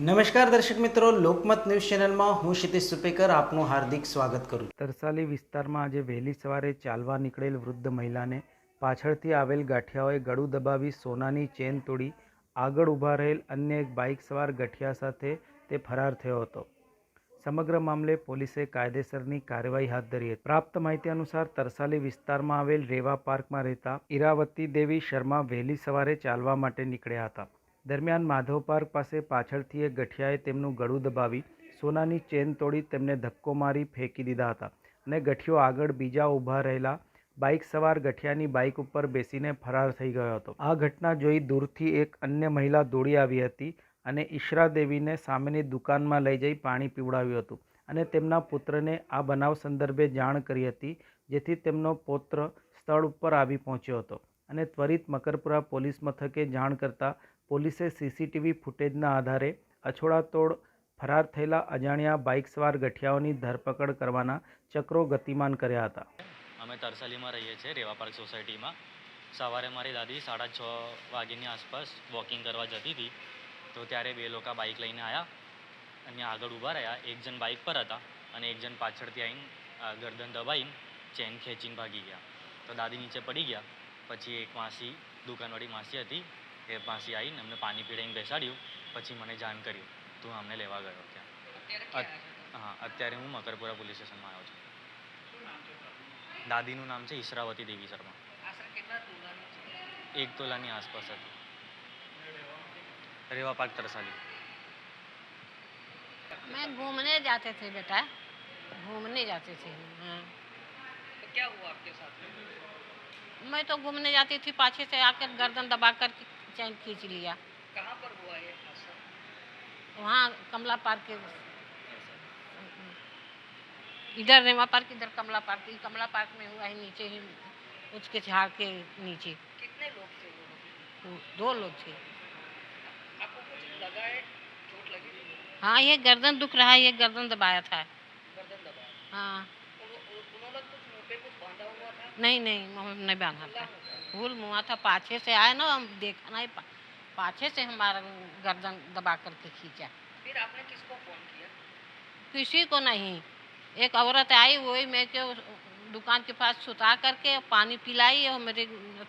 નમસ્કાર દર્શક મિત્રો, લોકમત ન્યૂઝ ચેનલમાં હું ક્ષિતિશ સુપેકર આપનું હાર્દિક સ્વાગત કરું તરસાલી વિસ્તારમાં આજે વહેલી સવારે ચાલવા નીકળેલ વૃદ્ધ મહિલાને પાછળથી આવેલ ગાંઠિયાઓએ ગળું દબાવી સોનાની ચેન તોડી આગળ ઊભા રહેલ અન્ય એક બાઇક સવાર ગઠિયા સાથે તે ફરાર થયો હતો. સમગ્ર મામલે પોલીસે કાયદેસરની કાર્યવાહી હાથ ધરી હતી. પ્રાપ્ત માહિતી અનુસાર તરસાલી વિસ્તારમાં આવેલ રેવા પાર્કમાં રહેતા ઈરાવતી દેવી શર્મા વહેલી સવારે ચાલવા માટે નીકળ્યા હતા. દરમિયાન માધવ પાસે પાછળથી એક ગઠિયાએ તેમનું ગળું દબાવી સોનાની ચેન તોડી તેમને ધક્કો મારી ફેંકી દીધા હતા અને ગઠિયો આગળ બીજા ઊભા રહેલા બાઇક સવાર ગઠિયાની બાઇક ઉપર બેસીને ફરાર થઈ ગયો હતો. આ ઘટના જોઈ દૂરથી એક અન્ય મહિલા દોડી આવી હતી અને ઈશરા દેવીને સામેની દુકાનમાં લઈ જઈ પાણી પીવડાવ્યું હતું અને તેમના પુત્રને આ બનાવ સંદર્ભે જાણ કરી હતી, જેથી તેમનો પુત્ર સ્થળ ઉપર આવી પહોંચ્યો હતો અને ત્વરિત મકરપુરા પોલીસ મથકે જાણ કરતાં પોલીસે સીસીટીવી ફૂટેજના આધારે અછોડાતોડ ફરાર થયેલા અજાણ્યા બાઇક સવાર ગઠિયાઓની ધરપકડ કરવાના ચક્રો ગતિમાન કર્યા હતા. અમે તરસાલીમાં રહીએ છીએ, રેવા પાર્ક સોસાયટીમાં. સવારે મારી દાદી સાડા છ વાગ્યાની આસપાસ વોકિંગ કરવા જતી હતી. તો ત્યારે બે લોકો બાઇક લઈને આવ્યા અને આગળ ઊભા રહ્યા. એક જણ બાઇક પર હતા અને એક જણ પાછળથી આવીને ગરદન દબાઈને ચેન ખેંચીને ભાગી ગયા. તો દાદી નીચે પડી ગયા. પછી એક માસી, દુકાનવાળી માસી હતી. એ માસી આવીને અમને પાણી પીડાઈને બેસાડ્યું પછી મને જાણ કર્યું તો હું અમને લેવા ગયો ત્યાં અત- હા અત્યારે હું મકરપુરા પોલીસ સ્ટેશનમાં આવ્યો છું દાદીનું નામ છે ઈશરાવતી દેવી શર્મા એક તોલાની આસપાસ હતી રેવા પાર્ક તરસાલી मैं घूमने जाते थे बेटा घूमने जाते थे हाँ तो क्या हुआ आपके साथ में मैं तो घूमने जाती थी पाछे से आकर गर्दन दबा कर के चैन खींच लिया। कहाँ पर हुआ ये हादसा? वहाँ कमला पार्क के इधर रेमा पार्क इधर कमला पार्क। ये कमला पार्क में हुआ है नीचे ही उसके झाड़ के नीचे। कितने लोग थे वो? दो लोग थे। आपको कुछ लगा है? चोट लगी? हाँ ये गर्दन दुख रहा है ये गर्दन दबाया था। गर्दन दबाया। हाँ। पे कुछ बांधा हुआ था नहीं नहीं मुँह नहीं बांधा था। भूल मुआ था पाछे से आए ना हम देखा नहीं पा- पाछे से हमारा गर्दन दबा करके खींचा। फिर आपने किसको फ़ोन किया? किसी को नहीं। एक औरत आई वही मैं के दुकान के पास सुता करके पानी पिलाई और मेरे